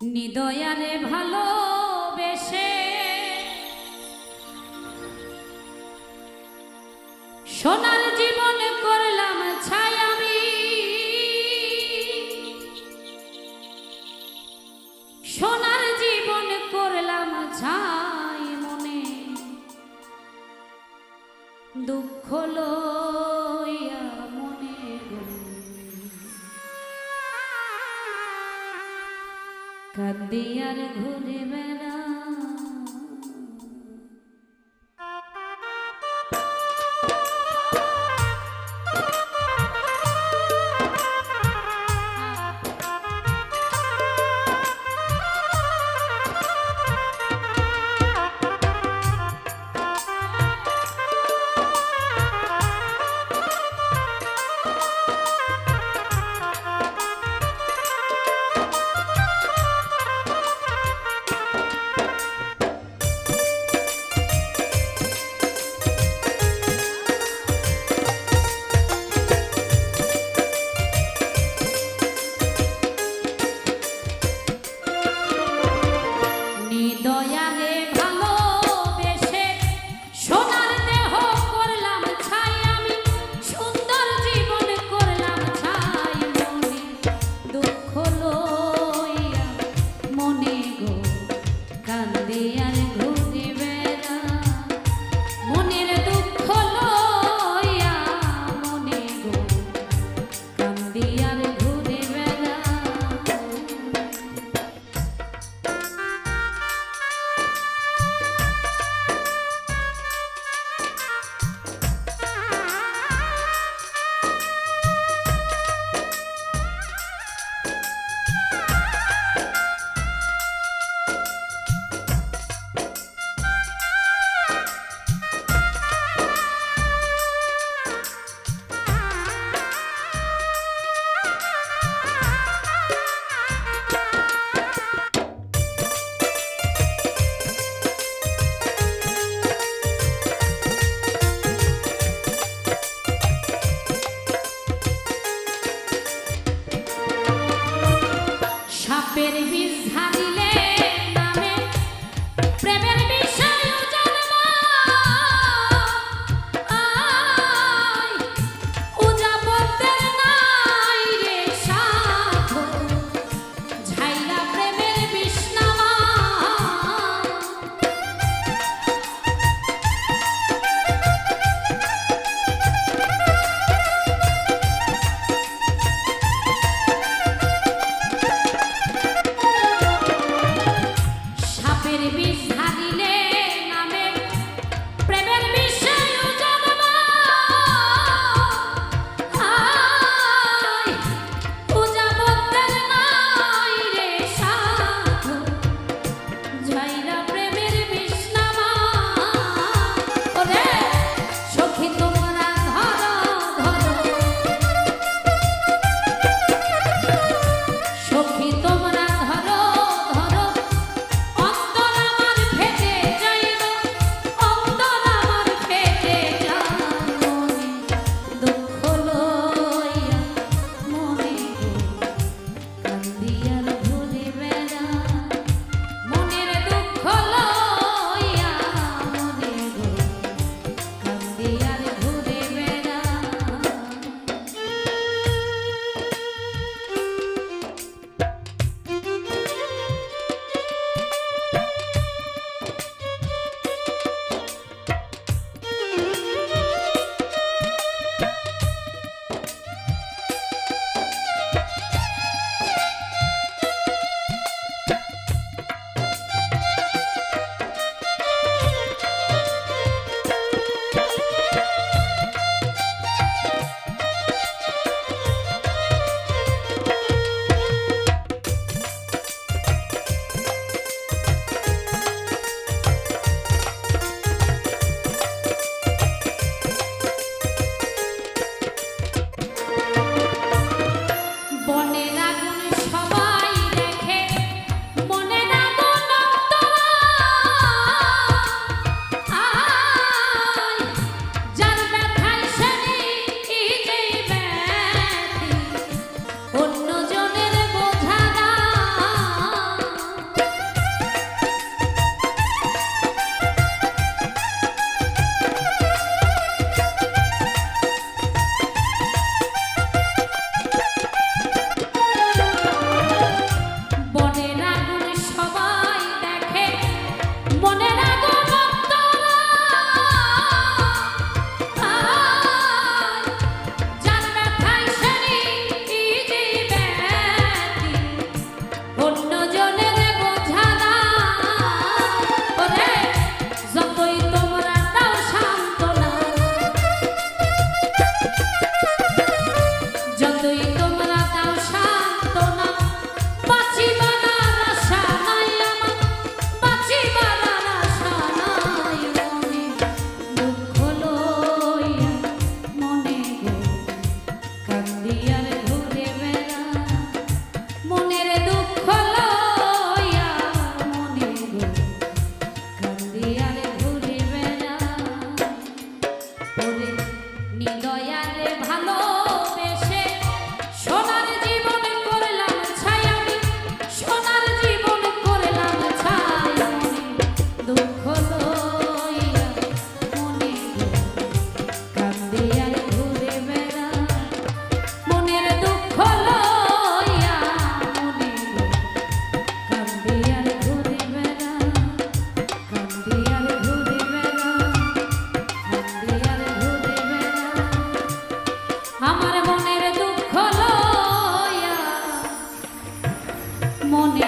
নিদয়ারে ভালোবেসে সোনার জীবন করলাম ছায়ামি সোনার জীবন করলাম ছাই মনে। দুঃখ লোক চাঁদিয়ার ঘুরে বেড়া মনে